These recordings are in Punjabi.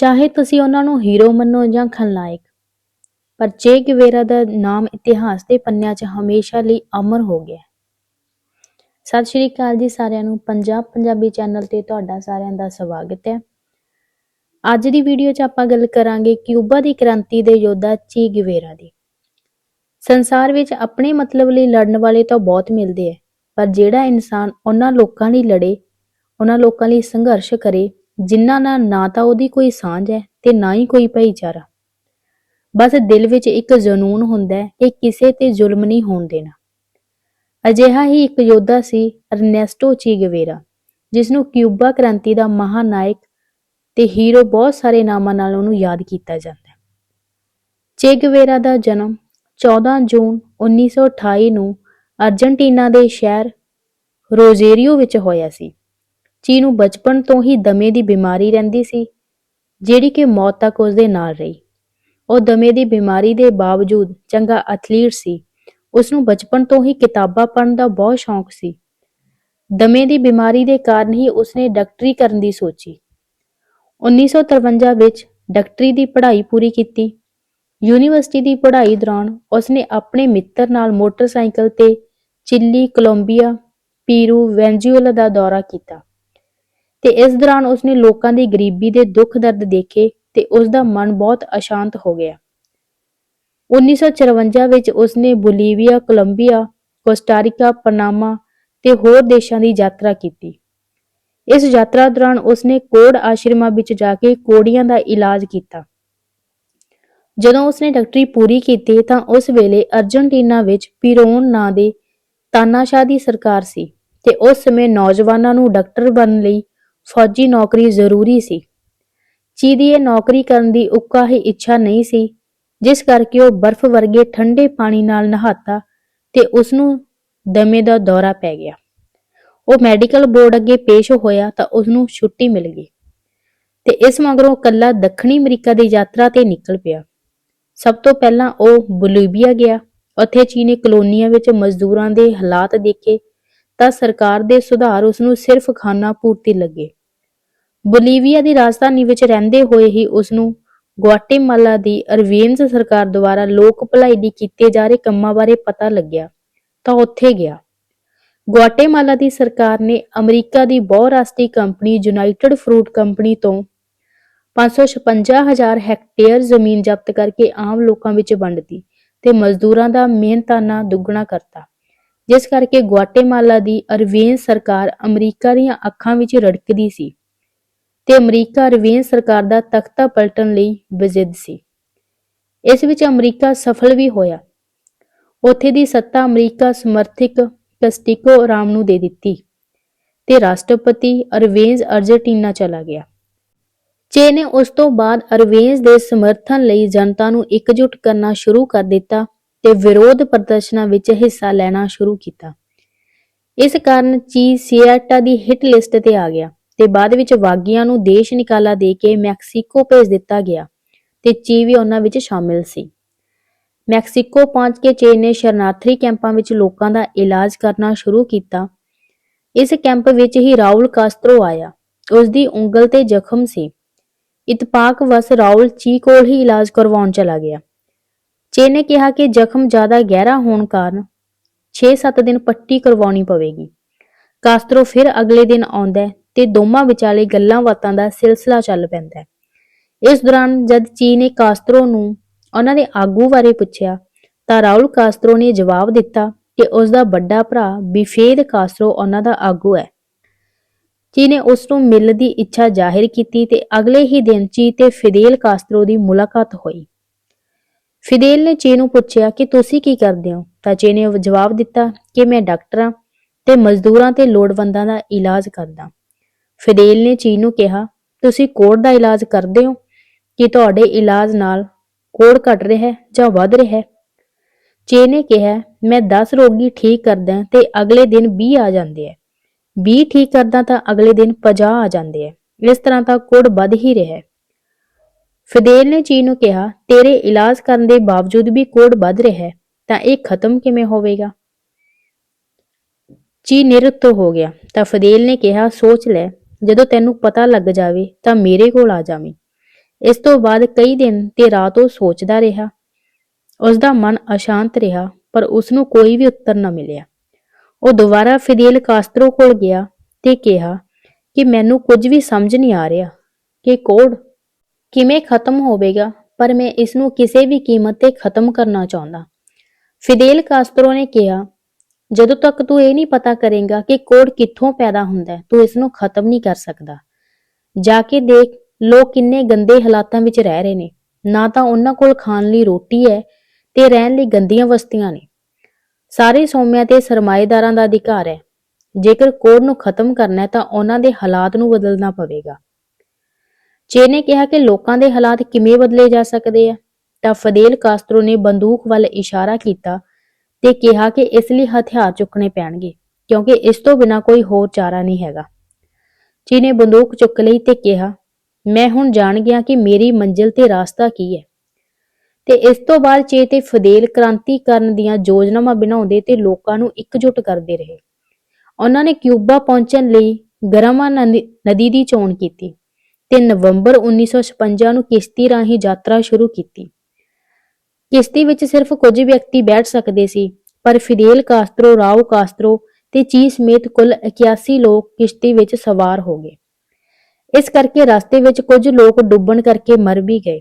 ਚਾਹੇ ਤੁਸੀਂ ਉਹਨਾਂ ਨੂੰ ਹੀਰੋ ਮੰਨੋ ਜਾਂ ਖਲਨਾਇਕ, ਪਰ ਚੇ ਗਿਵੇਰਾ ਦਾ ਨਾਮ ਇਤਿਹਾਸ ਦੇ ਪੰਨਿਆਂ 'ਚ ਹਮੇਸ਼ਾ ਲਈ ਅਮਰ ਹੋ ਗਿਆ। ਸਤਿ ਸ਼੍ਰੀ ਅਕਾਲ ਜੀ ਸਾਰਿਆਂ ਨੂੰ, ਪੰਜਾਬ ਪੰਜਾਬੀ ਚੈਨਲ ਤੇ ਤੁਹਾਡਾ ਸਾਰਿਆਂ ਦਾ ਸਵਾਗਤ ਹੈ। ਅੱਜ ਦੀ ਵੀਡੀਓ 'ਚ ਆਪਾਂ ਗੱਲ ਕਰਾਂਗੇ ਕਿਊਬਾ ਦੀ ਕ੍ਰਾਂਤੀ ਦੇ ਯੋਧਾ ਚੇ ਗਿਵੇਰਾ ਦੀ। ਸੰਸਾਰ ਵਿੱਚ ਆਪਣੇ ਮਤਲਬ ਲਈ ਲੜਨ ਵਾਲੇ ਤਾਂ ਬਹੁਤ ਮਿਲਦੇ ਐ, ਪਰ ਜਿਹੜਾ ਇਨਸਾਨ ਉਹਨਾਂ ਲੋਕਾਂ ਲਈ ਲੜੇ, ਉਹਨਾਂ ਲੋਕਾਂ ਲਈ ਸੰਘਰਸ਼ ਕਰੇ ਜਿਨ੍ਹਾਂ ਨਾਲ ਨਾ ਤਾਂ ਉਹਦੀ ਕੋਈ ਸਾਂਝ ਹੈ ਤੇ ਨਾ ਹੀ ਕੋਈ ਭਾਈਚਾਰਾ। ਬਸ ਦਿਲ ਵਿੱਚ ਇੱਕ ਜਨੂਨ ਹੁੰਦਾ ਹੈ ਕਿ ਕਿਸੇ ਤੇ ਜ਼ੁਲਮ ਨਹੀਂ ਹੋਣ ਦੇਣਾ। ਅਜਿਹਾ ਹੀ ਇੱਕ ਯੋਧਾ ਸੀ, ਅਰਨੈਸਟੋ ਚੀ ਗਵੇਰਾ ਜਿਸ ਨੂੰ ਕਿਊਬਾ ਕ੍ਰਾਂਤੀ ਦਾ ਮਹਾਨਾਇਕ ਤੇ ਹੀਰੋ ਬਹੁਤ ਸਾਰੇ ਨਾਮਾਂ ਨਾਲ ਉਹਨੂੰ ਯਾਦ ਕੀਤਾ ਜਾਂਦਾ ਹੈ। ਚੇ ਦਾ ਜਨਮ 14 ਜੂਨ 1928 ਨੂੰ ਅਰਜਨਟੀਨਾ ਦੇ ਸ਼ਹਿਰ ਰੋਜ਼ੇਰੀਓ ਵਿੱਚ ਹੋਇਆ ਸੀ। ਚੀ ਨੂੰ ਬਚਪਨ ਤੋਂ ਹੀ ਦਮੇ ਦੀ ਬਿਮਾਰੀ ਰਹਿੰਦੀ ਸੀ, ਜਿਹੜੀ ਕਿ ਮੌਤ ਤੱਕ ਉਸ ਦੇ ਨਾਲ ਰਹੀ। ਉਹ ਦਮੇ ਦੀ ਬਿਮਾਰੀ ਦੇ ਬਾਵਜੂਦ ਚੰਗਾ ਐਥਲੀਟ ਸੀ। ਉਸ ਨੂੰ ਬਚਪਨ ਤੋਂ ਹੀ ਕਿਤਾਬਾਂ ਪੜ੍ਹਨ ਦਾ ਬਹੁਤ ਸ਼ੌਂਕ ਸੀ। ਦਮੇ ਦੀ ਬਿਮਾਰੀ ਦੇ ਕਾਰਨ ਹੀ ਉਸਨੇ ਡਾਕਟਰੀ ਕਰਨ ਦੀ ਸੋਚੀ। 1953 ਵਿੱਚ ਡਾਕਟਰੀ ਦੀ ਪੜ੍ਹਾਈ ਪੂਰੀ ਕੀਤੀ। ਯੂਨੀਵਰਸਿਟੀ ਦੀ ਪੜ੍ਹਾਈ ਦੌਰਾਨ ਉਸਨੇ ਆਪਣੇ ਮਿੱਤਰ ਨਾਲ ਮੋਟਰਸਾਈਕਲ ਤੇ ਚਿੱਲੀ, ਕੋਲੰਬੀਆ, ਪੀਰੂ, ਵੈਨਜ਼ੂਏਲਾ ਦਾ ਦੌਰਾ ਕੀਤਾ। ਤੇ ਇਸ ਦੌਰਾਨ ਉਸਨੇ ਲੋਕਾਂ ਦੀ ਗਰੀਬੀ ਦੇ ਦੁੱਖ ਦਰਦ ਦੇਖੇ ਤੇ ਉਸ ਦਾ ਮਨ ਬਹੁਤ ਅਸ਼ਾਂਤ ਹੋ ਗਿਆ। 1954 ਵਿੱਚ ਉਸਨੇ ਬੋਲੀਵੀਆ, ਕੋਲੰਬੀਆ, ਕੋਸਟਾਰੀਕਾ, ਪਨਾਮਾ ਤੇ ਹੋਰ ਦੇਸ਼ਾਂ ਦੀ ਯਾਤਰਾ ਕੀਤੀ। ਇਸ ਯਾਤਰਾ ਦੌਰਾਨ ਉਸਨੇ ਕੋੜ ਆਸ਼ਰਮਾਂ ਵਿੱਚ ਜਾ ਕੇ ਕੋੜੀਆਂ ਦਾ ਇਲਾਜ ਕੀਤਾ। ਜਦੋਂ ਉਸਨੇ ਡਾਕਟਰੀ ਪੂਰੀ ਕੀਤੀ ਤਾਂ ਉਸ ਵੇਲੇ ਅਰਜਨਟੀਨਾ ਵਿੱਚ ਪੀਰੋਨ ਨਾਂ ਦੇ ਤਾਨਾਸ਼ਾਹ ਦੀ ਸਰਕਾਰ ਸੀ ਤੇ ਉਸ ਸਮੇਂ ਨੌਜਵਾਨਾਂ ਨੂੰ ਡਾਕਟਰ ਬਣਨ ਲਈ ਫੌਜੀ ਨੌਕਰੀ ਜ਼ਰੂਰੀ ਸੀ। ਚੀ ਦੀ ਇਹ ਨੌਕਰੀ ਕਰਨ ਦੀ ਉੱਕਾ ਹੀ ਇੱਛਾ ਨਹੀਂ ਸੀ, ਜਿਸ ਕਰਕੇ ਉਹ ਬਰਫ਼ ਵਰਗੇ ਠੰਡੇ ਪਾਣੀ ਨਾਲ ਨਹਾਤਾ ਤੇ ਉਸ ਨੂੰ ਦਮੇ ਦਾ ਦੌਰਾ ਪੈ ਗਿਆ। ਉਹ ਮੈਡੀਕਲ ਬੋਰਡ ਅੱਗੇ ਪੇਸ਼ ਹੋਇਆ ਤਾਂ ਉਸ ਨੂੰ ਛੁੱਟੀ ਮਿਲ ਗਈ ਤੇ ਇਸ ਮਗਰੋਂ ਕੱਲਾ ਦੱਖਣੀ ਅਮਰੀਕਾ ਦੀ ਯਾਤਰਾ ਤੇ ਨਿਕਲ ਪਿਆ। ਸਭ ਤੋਂ ਪਹਿਲਾਂ ਉਹ ਬੋਲੀਵੀਆ ਗਿਆ। ਉੱਥੇ ਚੀਨੀ ਕਲੋਨੀਆਂ ਵਿੱਚ ਮਜ਼ਦੂਰਾਂ ਦੇ ਹਾਲਾਤ ਦੇਖੇ ਤਾਂ ਸਰਕਾਰ ਦੇ ਸੁਧਾਰ ਉਸ ਨੂੰ ਸਿਰਫ ਖਾਨਾ ਪੂਰਤੀ ਲੱਗੇ। ਬੋਲੀਵੀਆ ਦੀ ਰਾਜਧਾਨੀ ਵਿੱਚ ਰਹਿੰਦੇ ਹੋਏ ਹੀ ਉਸ ਨੂੰ ਗੁਆਟੇਮਾਲਾ ਦੀ ਅਰਵੇਨਜ਼ ਸਰਕਾਰ ਦੁਆਰਾ ਲੋਕ ਭਲਾਈ ਲਈ ਕੀਤੇ ਜਾ ਰਹੇ ਕੰਮਾਂ ਬਾਰੇ ਪਤਾ ਲੱਗਿਆ ਤਾਂ ਉੱਥੇ ਗਿਆ। ਗੁਆਟੇਮਾਲਾ ਦੀ ਸਰਕਾਰ ਨੇ ਅਮਰੀਕਾ ਦੀ ਬਹੁਰਾਸ਼ਟਰੀ ਕੰਪਨੀ ਯੂਨਾਈਟਿਡ ਫਰੂਟ ਕੰਪਨੀ ਤੋਂ 556,000 ਹੈਕਟੇਅਰ ਜ਼ਮੀਨ ਜ਼ਬਤ ਕਰਕੇ ਆਮ ਲੋਕਾਂ ਵਿੱਚ ਵੰਡਤੀ ਤੇ ਮਜ਼ਦੂਰਾਂ ਦਾ ਮਿਹਨਤਾਨਾ ਦੁੱਗਣਾ ਕਰਤਾ। ਜਿਸ ਕਰਕੇ ਗੁਆਟੇਮਾਲਾ ਦੀ ਅਰਵੇਨ ਸਰਕਾਰ ਅਮਰੀਕਾ ਦੀਆਂ ਅੱਖਾਂ ਵਿੱਚ ਰੜਕਦੀ ਸੀ। ਤੇ ਅਮਰੀਕਾ ਅਰਵੇਨ ਸਰਕਾਰ ਦਾ ਤਖਤਾ ਪਲਟਣ ਲਈ ਵਜਿੱਦ ਸੀ। ਇਸ ਵਿੱਚ ਅਮਰੀਕਾ ਸਫਲ ਵੀ ਹੋਇਆ। ਉੱਥੇ ਦੀ ਸੱਤਾ ਅਮਰੀਕਾ ਸਮਰਥਿਕ ਕਸਟਿਕੋ ਰਾਮ ਨੂੰ ਦੇ ਦਿੱਤੀ ਤੇ ਰਾਸ਼ਟਰਪਤੀ ਅਰਵੇਂਜ਼ ਅਰਜਨਟੀਨਾ ਚਲਾ ਗਿਆ। ਚੇ ਨੇ ਉਸ ਤੋਂ ਬਾਅਦ ਅਰਵੇਂਜ਼ ਦੇ ਸਮਰਥਨ ਲਈ ਜਨਤਾ ਨੂੰ ਇਕਜੁੱਟ ਕਰਨਾ ਸ਼ੁਰੂ ਕਰ ਦਿੱਤਾ ਤੇ ਵਿਰੋਧ ਪ੍ਰਦਰਸ਼ਨਾਂ ਵਿੱਚ ਹਿੱਸਾ ਲੈਣਾ ਸ਼ੁਰੂ ਕੀਤਾ। ਇਸ ਕਾਰਨ ਚੀ ਸੀਆਟਾ ਦੀ ਹਿੱਟ ਲਿਸਟ ਤੇ ਆ ਗਿਆ। ਤੇ ਬਾਅਦ ਵਿੱਚ ਵਾਗੀਆਂ ਨੂੰ ਦੇਸ਼ ਨਿਕਾਲਾ ਦੇ ਕੇ ਮੈਕਸੀਕੋ ਭੇਜ ਦਿੱਤਾ ਗਿਆ ਤੇ ਚੀ ਵੀ ਉਹਨਾਂ ਵਿੱਚ ਸ਼ਾਮਿਲ ਸੀ। ਮੈਕਸੀਕੋ ਪਹੁੰਚ ਕੇ ਚੇ ਨੇ ਸ਼ਰਨਾਰਥੀ ਕੈਂਪਾਂ ਵਿੱਚ ਲੋਕਾਂ ਦਾ ਇਲਾਜ ਕਰਨਾ ਸ਼ੁਰੂ ਕੀਤਾ। ਇਸ ਕੈਂਪ ਵਿੱਚ ਹੀ ਰਾਉਲ ਕਾਸਤਰੋ ਆਇਆ। ਉਸ ਦੀ ਉਂਗਲ ਤੇ ਜ਼ਖਮ ਸੀ। ਇਤਪਾਕ ਵਸ ਰਾਉਲ ਚੀ ਕੋਲ ਹੀ ਇਲਾਜ ਕਰਵਾਉਣ ਚਲਾ ਗਿਆ। ਚੇ ਨੇ ਕਿਹਾ ਕਿ ਜ਼ਖਮ ਜ਼ਿਆਦਾ ਗਹਿਰਾ ਹੋਣ ਕਾਰਨ 6-7 ਦਿਨ ਪੱਟੀ ਕਰਵਾਉਣੀ ਪਵੇਗੀ। ਕਾਸਤਰੋ ਫਿਰ ਅਗਲੇ ਦਿਨ ਆਉਂਦਾ ਤੇ ਦੋਵਾਂ ਵਿਚਾਲੇ ਗੱਲਾਂ ਬਾਤਾਂ ਦਾ ਸਿਲਸਿਲਾ ਚੱਲ ਪੈਂਦਾ ਹੈ। ਇਸ ਦੌਰਾਨ ਜਦ ਚੀ ਨੇ ਕਾਸਤਰੋ ਨੂੰ ਉਹਨਾਂ ਦੇ ਆਗੂ ਬਾਰੇ ਪੁੱਛਿਆ, ਤਾਂ ਰਾਹੁਲ ਕਾਸਤਰੋ ਨੇ ਜਵਾਬ ਦਿੱਤਾ ਕਿ ਉਸ ਦਾ ਵੱਡਾ ਭਰਾ ਬਿਫੇਦ ਕਾਸਤਰੋ ਉਹਨਾਂ ਦਾ ਆਗੂ ਹੈ। ਚੀ ਨੇ ਉਸ ਨੂੰ ਮਿਲਣ ਦੀ ਇੱਛਾ ਜ਼ਾਹਿਰ ਕੀਤੀ ਤੇ ਅਗਲੇ ਹੀ ਦਿਨ ਚੀ ਤੇ ਫਿਦੇਲ ਕਾਸਤਰੋ ਦੀ ਮੁਲਾਕਾਤ ਹੋਈ। ਫਿਦੇਲ ਨੇ ਚੀ ਨੂੰ ਪੁੱਛਿਆ ਕਿ ਤੁਸੀਂ ਕੀ ਕਰਦੇ ਹੋ? ਤਾਂ ਚੀ ਨੇ ਜਵਾਬ ਦਿੱਤਾ ਕਿ ਮੈਂ ਡਾਕਟਰ ਹਾਂ ਤੇ ਮਜ਼ਦੂਰਾਂ ਤੇ ਲੋੜਵੰਦਾਂ ਦਾ ਇਲਾਜ ਕਰਦਾ। ਫਿਦੇਲ ਨੇ ਚੀ ਨੂੰ ਕਿਹਾ, ਤੁਸੀਂ ਕੋੜ ਦਾ ਇਲਾਜ ਕਰਦੇ ਹੋ? ਕਿ ਤੁਹਾਡੇ ਇਲਾਜ ਨਾਲ ਕੋੜ ਘਟ ਰਿਹਾ ਹੈ ਜਾਂ ਵੱਧ ਰਿਹਾ ਹੈ? ਚੇ ਨੇ ਕਿਹਾ, ਮੈਂ 10 ਰੋਗੀ ਠੀਕ ਕਰਦਾ ਤੇ ਅਗਲੇ ਦਿਨ 20 ਆ ਜਾਂਦੇ ਆ। 20 ਠੀਕ ਕਰਦਾ ਤਾਂ ਅਗਲੇ ਦਿਨ 50 ਆ ਜਾਂਦੇ ਆ। ਇਸ ਤਰ੍ਹਾਂ ਤਾਂ ਕੋੜ ਵੱਧ ਹੀ ਰਿਹਾ ਹੈ। ਫਿਦੇਲ ਨੇ ਚੀ ਨੂੰ ਕਿਹਾ, ਤੇਰੇ ਇਲਾਜ ਕਰਨ ਦੇ ਬਾਵਜੂਦ ਵੀ ਕੋੜ ਵੱਧ ਰਿਹਾ ਹੈ, ਤਾਂ ਇਹ ਖਤਮ ਕਿਵੇਂ ਹੋਵੇਗਾ? ਚੀ ਨਿਰੁੱਤ ਹੋ ਗਿਆ। ਤਾਂ ਫਦੇਲ ਨੇ ਕਿਹਾ, ਸੋਚ ਲੈ ਜਦੋਂ ਤੈਨੂੰ ਪਤਾ ਲੱਗ ਜਾਵੇ ਤਾਂ ਮੇਰੇ ਕੋਲ ਆ ਜਾਵੀਂ। ਇਸ ਤੋਂ ਬਾਅਦ ਕਈ ਦਿਨ ਤੇ ਰਾਤ ਉਹ ਸੋਚਦਾ ਰਿਹਾ। ਉਸ ਦਾ ਮਨ ਅਸ਼ਾਂਤ ਰਿਹਾ, ਪਰ ਉਸ ਨੂੰ ਕੋਈ ਵੀ ਉੱਤਰ ਨਾ ਮਿਲਿਆ। ਉਹ ਦੁਬਾਰਾ ਫਿਦੇਲ ਕਾਸਤਰੋ ਕੋਲ ਗਿਆ ਤੇ ਕਿਹਾ ਕਿ ਮੈਨੂੰ ਕੁਝ ਵੀ ਸਮਝ ਨਹੀਂ ਆ ਰਿਹਾ ਕਿ ਕੋਡ ਕਿਵੇਂ ਖਤਮ ਹੋਵੇਗਾ, ਪਰ ਮੈਂ ਇਸ ਨੂੰ ਕਿਸੇ ਵੀ ਕੀਮਤ ਤੇ ਖਤਮ ਕਰਨਾ ਚਾਹੁੰਦਾ। ਫਿਦੇਲ ਕਾਸਤਰੋ ਨੇ ਕਿਹਾ ਜਦੋਂ ਤੱਕ ਤੂੰ ਇਹ ਨਹੀਂ ਪਤਾ ਕਰੇਗਾ ਕਿ ਕੋਡ ਕਿੱਥੋਂ ਪੈਦਾ ਹੁੰਦਾ ਹੈ, ਤੂੰ ਇਸ ਨੂੰ ਖਤਮ ਨਹੀਂ ਕਰ ਸਕਦਾ। ਜਾ ਕੇ ਦੇਖ, ਲੋਕ ਕਿੰਨੇ ਗੰਦੇ ਹਾਲਾਤਾਂ ਵਿੱਚ ਰਹਿ ਰਹੇ ਨੇ। ਨਾ ਤਾਂ ਉਹਨਾਂ ਕੋਲ ਖਾਣ ਲਈ ਰੋਟੀ ਹੈ ਤੇ ਰਹਿਣ ਲਈ ਗੰਦੀਆਂ ਵਸਤੀਆਂ ਨੇ। ਸਾਰੇ ਸੌਮਿਆਂ ਤੇ ਸਰਮਾਏਦਾਰਾਂ ਦਾ ਅਧਿਕਾਰ ਹੈ। ਜੇਕਰ ਕੋਡ ਨੂੰ ਖਤਮ ਕਰਨਾ ਹੈ ਤਾਂ ਉਹਨਾਂ ਦੇ ਹਾਲਾਤ ਨੂੰ ਬਦਲਣਾ ਪਵੇਗਾ। ਚੇ ਨੇ ਕਿਹਾ ਕਿ ਲੋਕਾਂ ਦੇ ਹਾਲਾਤ ਕਿਵੇਂ ਬਦਲੇ ਜਾ ਸਕਦੇ ਆ, ਤਾਂ ਫਦੇਲ ਕਾਸਤਰੋ ਨੇ ਬੰਦੂਕ ਵੱਲ ਇਸ਼ਾਰਾ ਕੀਤਾ ਤੇ ਕਿਹਾ ਕਿ ਇਸ ਲਈ ਹਥਿਆਰ ਚੁੱਕਣੇ ਪੈਣਗੇ, ਕਿਉਂਕਿ ਇਸ ਤੋਂ ਬਿਨਾ ਕੋਈ ਹੋਰ ਚਾਰਾ ਨਹੀਂ ਹੈਗਾ। ਚੀ ਨੇ ਬੰਦੂਕ ਚੁੱਕ ਲਈ ਤੇ ਕਿਹਾ, ਮੈਂ ਹੁਣ ਜਾਣ ਗਿਆ ਕਿ ਮੇਰੀ ਮੰਜ਼ਿਲ ਤੇ ਰਾਸਤਾ ਕੀ ਹੈ। ਤੇ ਇਸ ਤੋਂ ਬਾਅਦ ਚੇ ਤੇ ਫਦੇਲ ਕ੍ਰਾਂਤੀ ਕਰਨ ਦੀਆਂ ਯੋਜਨਾਵਾਂ ਬਣਾਉਂਦੇ ਤੇ ਲੋਕਾਂ ਨੂੰ ਇਕਜੁੱਟ ਕਰਦੇ ਰਹੇ। ਉਹਨਾਂ ਨੇ ਕਿਊਬਾ ਪਹੁੰਚਣ ਲਈ ਗਰਮਾ ਨਦੀ ਨਦੀ ਦੀ ਚੋਣ ਕੀਤੀ ਤੇ ਨਵੰਬਰ 1956 ਨੂੰ ਕਿਸ਼ਤੀ ਰਾਹੀਂ ਯਾਤਰਾ ਸ਼ੁਰੂ ਕੀਤੀ। ਕਿਸ਼ਤੀ ਵਿੱਚ ਸਿਰਫ ਕੁਝ ਵਿਅਕਤੀ ਬੈਠ ਸਕਦੇ ਸੀ, ਪਰ ਫਿਦੇਲ ਕਾਸਤਰੋ, ਰਾਓ ਕਾਸਤਰੋ ਤੇ ਚੀ ਸਮੇਤ ਕੁੱਲ 81 ਲੋਕ ਕਿਸ਼ਤੀ ਵਿੱਚ ਸਵਾਰ ਹੋ ਗਏ। ਇਸ ਕਰਕੇ ਰਸਤੇ ਵਿੱਚ ਕੁਝ ਲੋਕ ਡੁੱਬਣ ਕਰਕੇ ਮਰ ਵੀ ਗਏ।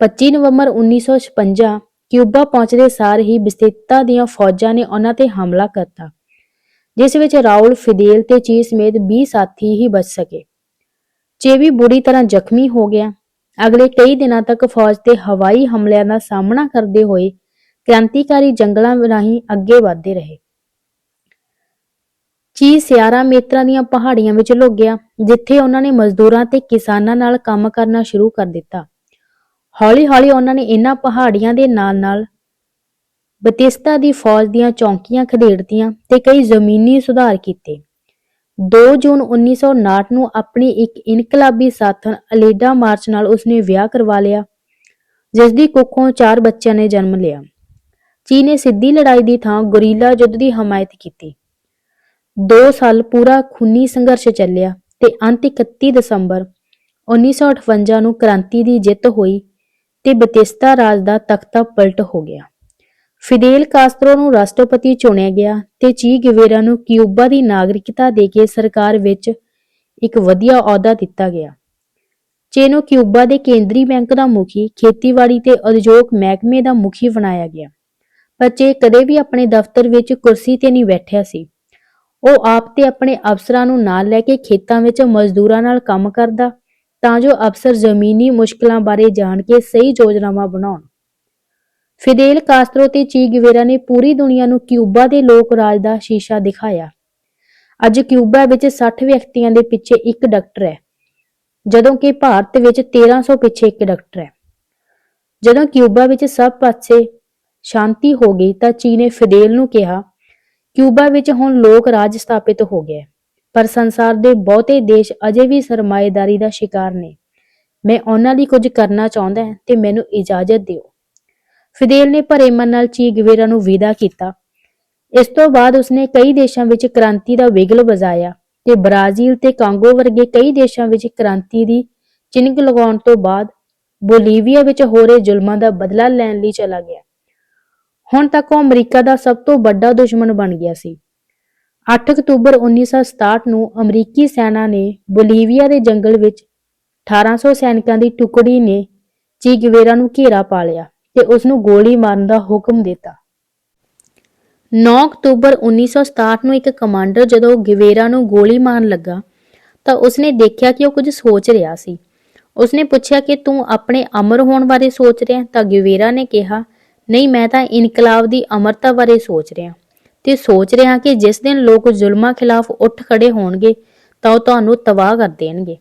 25 ਨਵੰਬਰ 1956 ਕਿਊਬਾ ਪਹੁੰਚਦੇ ਸਾਰ ਹੀ ਬਿਸਤੀਤਾ ਦੀਆਂ ਫੌਜਾਂ ਨੇ ਉਹਨਾਂ ਤੇ ਹਮਲਾ ਕਰਤਾ, ਜਿਸ ਵਿੱਚ ਰਾਉਲ ਫਿਦੇਲ ਤੇ ਚੀ ਸਮੇਤ 20 ਸਾਥੀ ਹੀ ਬਚ ਸਕੇ। ਚੇਵੀ ਬੁਰੀ ਤਰ੍ਹਾਂ ਜ਼ਖਮੀ ਹੋ ਗਿਆ। ਅਗਲੇ ਕਈ ਦਿਨਾਂ ਤੱਕ ਫੌਜ ਤੇ ਹਵਾਈ ਹਮਲਿਆਂ ਦਾ ਸਾਹਮਣਾ ਕਰਦੇ ਹੋਏ ਕ੍ਰਾਂਤੀਕਾਰੀ ਜੰਗਲਾਂ ਰਾਹੀਂ ਅੱਗੇ ਵਧਦੇ ਰਹੇ। ਚੀ ਸਿਆਰਾ ਮੇਤਰਾ ਦੀਆਂ ਪਹਾੜੀਆਂ ਵਿੱਚ ਲੁਕ ਗਿਆ, ਜਿੱਥੇ ਉਹਨਾਂ ਨੇ ਮਜ਼ਦੂਰਾਂ ਤੇ ਕਿਸਾਨਾਂ ਨਾਲ ਕੰਮ ਕਰਨਾ ਸ਼ੁਰੂ ਕਰ ਦਿੱਤਾ। ਹੌਲੀ-ਹੌਲੀ ਉਹਨਾਂ ਨੇ ਇਹਨਾਂ ਪਹਾੜੀਆਂ ਦੇ ਨਾਲ-ਨਾਲ ਬਤਿਸਤਾ ਦੀ ਫੌਜ ਦੀਆਂ ਚੌਂਕੀਆਂ ਖਦੇੜਤੀਆਂ ਤੇ ਕਈ ਜ਼ਮੀਨੀ ਸੁਧਾਰ ਕੀਤੇ। 2 ਜੂਨ 1959 ਨੂੰ ਆਪਣੀ ਇੱਕ ਇਨਕਲਾਬੀ ਸਾਥਣ ਅਲੇਡਾ ਮਾਰਚ ਨਾਲ ਉਸਨੇ ਵਿਆਹ ਕਰਵਾ ਲਿਆ ਜਿਸ ਦੀ ਕੁੱਖੋਂ ਚਾਰ ਬੱਚਿਆਂ ਨੇ ਜਨਮ ਲਿਆ। ਚੀ ਨੇ ਸਿੱਧੀ ਲੜਾਈ ਦੀ ਥਾਂ ਗੁਰੀਲਾ ਯੁੱਧ ਦੀ ਹਮਾਇਤ ਕੀਤੀ। 2 ਸਾਲ ਪੂਰਾ ਖੂਨੀ ਸੰਘਰਸ਼ ਚੱਲਿਆ ਤੇ ਅੰਤ 31 ਦਸੰਬਰ 1958 ਨੂੰ ਕ੍ਰਾਂਤੀ ਦੀ ਜਿੱਤ ਹੋਈ ਤੇ ਬਤਿਸਤਾ ਰਾਜ ਦਾ ਤਖਤਾ ਪਲਟ ਹੋ ਗਿਆ। ਫਿਦੇਲ ਕਾਸਤਰੋ ਨੂੰ ਰਾਸ਼ਟਰਪਤੀ ਚੁਣਿਆ ਗਿਆ ਤੇ ਚੀ ਗਿਵੇਰਾ ਨੂੰ ਕਿਊਬਾ ਦੀ ਨਾਗਰਿਕਤਾ ਦੇ ਕੇ ਸਰਕਾਰ ਵਿੱਚ ਇੱਕ ਵਧੀਆ ਅਹੁਦਾ ਦਿੱਤਾ ਗਿਆ। ਚੇ ਨੂੰ ਕਿਊਬਾ ਦੇ ਕੇਂਦਰੀ ਬੈਂਕ ਦਾ ਮੁਖੀ, ਖੇਤੀਬਾੜੀ ਤੇ ਉਦਯੋਗ ਮਹਿਕਮੇ ਦਾ ਮੁਖੀ ਬਣਾਇਆ ਗਿਆ। ਪਰ ਚੇ ਕਦੇ ਵੀ ਆਪਣੇ ਦਫ਼ਤਰ ਵਿੱਚ ਕੁਰਸੀ ਤੇ ਨਹੀਂ ਬੈਠਿਆ ਸੀ। ਉਹ ਆਪ ਤੇ ਆਪਣੇ ਅਫਸਰਾਂ ਨੂੰ ਨਾਲ ਲੈ ਕੇ ਖੇਤਾਂ ਵਿੱਚ ਮਜ਼ਦੂਰਾਂ ਨਾਲ ਕੰਮ ਕਰਦਾ, ਤਾਂ ਜੋ ਅਫਸਰ ਜ਼ਮੀਨੀ ਮੁਸ਼ਕਲਾਂ ਬਾਰੇ ਜਾਣ ਕੇ ਸਹੀ ਯੋਜਨਾਵਾਂ ਬਣਾਉਣ। ਫਿਦੇਲ ਕਾਸਤਰੋ ਤੇ ਚੀ ਗਿਵੇਰਾ ਨੇ ਪੂਰੀ ਦੁਨੀਆ ਨੂੰ ਕਿਊਬਾ ਦੇ ਲੋਕ ਰਾਜ ਦਾ ਸ਼ੀਸ਼ਾ ਦਿਖਾਇਆ। ਅੱਜ ਕਿਊਬਾ ਵਿੱਚ 60 ਵਿਅਕਤੀਆਂ ਦੇ ਪਿੱਛੇ ਇੱਕ ਡਾਕਟਰ ਹੈ, ਜਦੋਂ ਕਿ ਭਾਰਤ ਵਿੱਚ 1300 ਪਿੱਛੇ ਇੱਕ ਡਾਕਟਰ ਹੈ। ਜਦੋਂ ਕਿਊਬਾ ਵਿੱਚ ਸਭ ਪਾਸੇ ਸ਼ਾਂਤੀ ਹੋ ਗਈ ਤਾਂ ਚੀ ਨੇ ਫਿਦੇਲ ਨੂੰ ਕਿਹਾ, ਕਿਊਬਾ ਵਿੱਚ ਹੁਣ ਲੋਕ ਰਾਜ ਸਥਾਪਿਤ ਹੋ ਗਿਆ ਪਰ ਸੰਸਾਰ ਦੇ ਬਹੁਤੇ ਦੇਸ਼ ਅਜੇ ਵੀ ਸਰਮਾਏਦਾਰੀ ਦਾ ਸ਼ਿਕਾਰ ਨੇ। ਮੈਂ ਉਹਨਾਂ ਲਈ ਕੁਝ ਕਰਨਾ ਚਾਹੁੰਦਾ ਹਾਂ ਤੇ ਮੈਨੂੰ ਇਜਾਜ਼ਤ ਦਿਓ। ਫਿਦੇਲ ਨੇ ਭਰੇ ਮਨ ਨਾਲ ਚੀ ਗਿਵੇਰਾ ਨੂੰ ਵਿਦਾ ਕੀਤਾ। ਇਸ ਤੋਂ ਬਾਅਦ ਉਸਨੇ ਕਈ ਦੇਸ਼ਾਂ ਵਿੱਚ ਕ੍ਰਾਂਤੀ ਦਾ ਵਿਗਲ ਵਜਾਇਆ ਤੇ ਬ੍ਰਾਜ਼ੀਲ ਤੇ ਕਾਂਗੋ ਵਰਗੇ ਕਈ ਦੇਸ਼ਾਂ ਵਿੱਚ ਕ੍ਰਾਂਤੀ ਦੀ ਚਿੰਗ ਲਗਾਉਣ ਤੋਂ ਬਾਅਦ ਬੋਲੀਵੀਆ ਵਿੱਚ ਹੋ ਰਹੇ ਜ਼ੁਲਮਾਂ ਦਾ ਬਦਲਾ ਲੈਣ ਲਈ ਚਲਾ ਗਿਆ। ਹੁਣ ਤੱਕ ਉਹ ਅਮਰੀਕਾ ਦਾ ਸਭ ਤੋਂ ਵੱਡਾ ਦੁਸ਼ਮਣ ਬਣ ਗਿਆ ਸੀ। 8 ਅਕਤੂਬਰ 1967 ਨੂੰ ਅਮਰੀਕੀ ਸੈਨਾ ਨੇ ਬੋਲੀਵੀਆ ਦੇ ਜੰਗਲ ਵਿੱਚ 1800 ਸੈਨਿਕਾਂ ਦੀ ਟੁਕੜੀ ਨੇ ਚੀਗਵੇਰਾ ਨੂੰ ਘੇਰਾ ਪਾ ਲਿਆ। ਤੇ ਉਸ ਨੂੰ ਗੋਲੀ ਮਾਰਨ ਦਾ ਹੁਕਮ ਦਿੱਤਾ। 9 ਅਕਤੂਬਰ 1967 ਨੂੰ ਇੱਕ ਕਮਾਂਡਰ ਜਦੋਂ ਗਿਵੇਰਾ ਨੂੰ ਗੋਲੀ ਮਾਰਨ ਲੱਗਾ, ਤਾਂ ਉਸਨੇ ਦੇਖਿਆ ਕਿ ਉਹ ਕੁਝ ਸੋਚ ਰਿਹਾ ਸੀ। ਉਸਨੇ ਪੁੱਛਿਆ ਕਿ ਤੂੰ ਆਪਣੇ ਅਮਰ ਹੋਣ ਬਾਰੇ ਸੋਚ ਰਿਹਾ ਤਾਂ ਗਿਵੇਰਾ ਨੇ ਕਿਹਾ, ਨਹੀਂ, ਮੈਂ ਤਾਂ ਇਨਕਲਾਬ ਦੀ ਅਮਰਤਾ ਬਾਰੇ ਸੋਚ ਰਿਹਾ। ਤੇ ਸੋਚ ਰਿਹਾ ਕਿ ਜਿਸ ਦਿਨ ਲੋਕ ਜ਼ੁਲਮਾਂ ਖਿਲਾਫ ਉੱਠ ਖੜੇ ਹੋਣਗੇ, ਤਾਂ ਉਹ ਤੁਹਾਨੂੰ ਤਬਾਹ ਕਰ ਦੇਣਗੇ।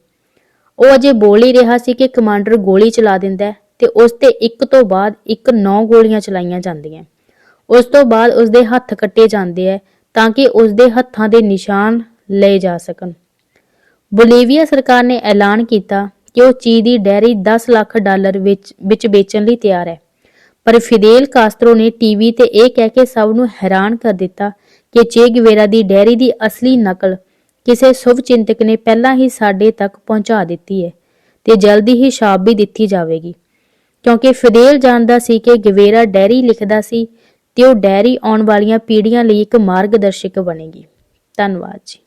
ਉਹ ਅਜੇ ਬੋਲ ਹੀ ਰਿਹਾ ਸੀ ਕਿ ਕਮਾਂਡਰ ਗੋਲੀ ਚਲਾ ਦਿੰਦਾ ਤੇ ਉਸ ਤੇ ਇੱਕ ਤੋਂ ਬਾਅਦ ਇੱਕ ਨੌ ਗੋਲੀਆਂ ਚਲਾਈਆਂ ਜਾਂਦੀਆਂ। ਉਸ ਤੋਂ ਬਾਅਦ ਉਸ ਦੇ ਹੱਥ ਕੱਟੇ ਜਾਂਦੇ ਹੈ ਤਾਂ ਕਿ ਉਸ ਦੇ ਹੱਥਾਂ ਦੇ ਨਿਸ਼ਾਨ ਲਏ ਜਾ ਸਕਣ। ਬੋਲੀਵੀਆ ਸਰਕਾਰ ਨੇ ਐਲਾਨ ਕੀਤਾ ਕਿ ਉਹ ਚੀ ਦੀ ਡੈਰੀ 10 ਲੱਖ ਡਾਲਰ ਵਿੱਚ ਵਿੱਚ ਵੇਚਣ ਲਈ ਤਿਆਰ ਹੈ ਪਰ ਫਿਦੇਲ ਕਾਸਤਰੋ ਨੇ ਟੀਵੀ ਤੇ ਇਹ ਕਹਿ ਕੇ ਸਭ ਨੂੰ ਹੈਰਾਨ ਕਰ ਦਿੱਤਾ ਕਿ ਚੇ ਗਵੇਰਾ ਦੀ ਡੈਰੀ ਦੀ ਅਸਲੀ ਨਕਲ ਕਿਸੇ ਸ਼ੁਭ ਚਿੰਤਕ ਨੇ ਪਹਿਲਾਂ ਹੀ ਸਾਡੇ ਤੱਕ ਪਹੁੰਚਾ ਦਿੱਤੀ ਹੈ ਤੇ ਜਲਦੀ ਹੀ ਛਾਪ ਵੀ ਦਿੱਤੀ ਜਾਵੇਗੀ। ਕਿਉਂਕਿ ਫਿਦੇਲ ਜਾਣਦਾ ਸੀ ਕਿ ਗਵੇਰਾ ਡੈਰੀ ਲਿਖਦਾ ਸੀ ਤੇ ਉਹ ਡੈਰੀ ਆਉਣ ਵਾਲੀਆਂ ਪੀੜ੍ਹੀਆਂ ਲਈ ਇੱਕ ਮਾਰਗਦਰਸ਼ਕ ਬਣੇਗੀ। ਧੰਨਵਾਦ ਜੀ।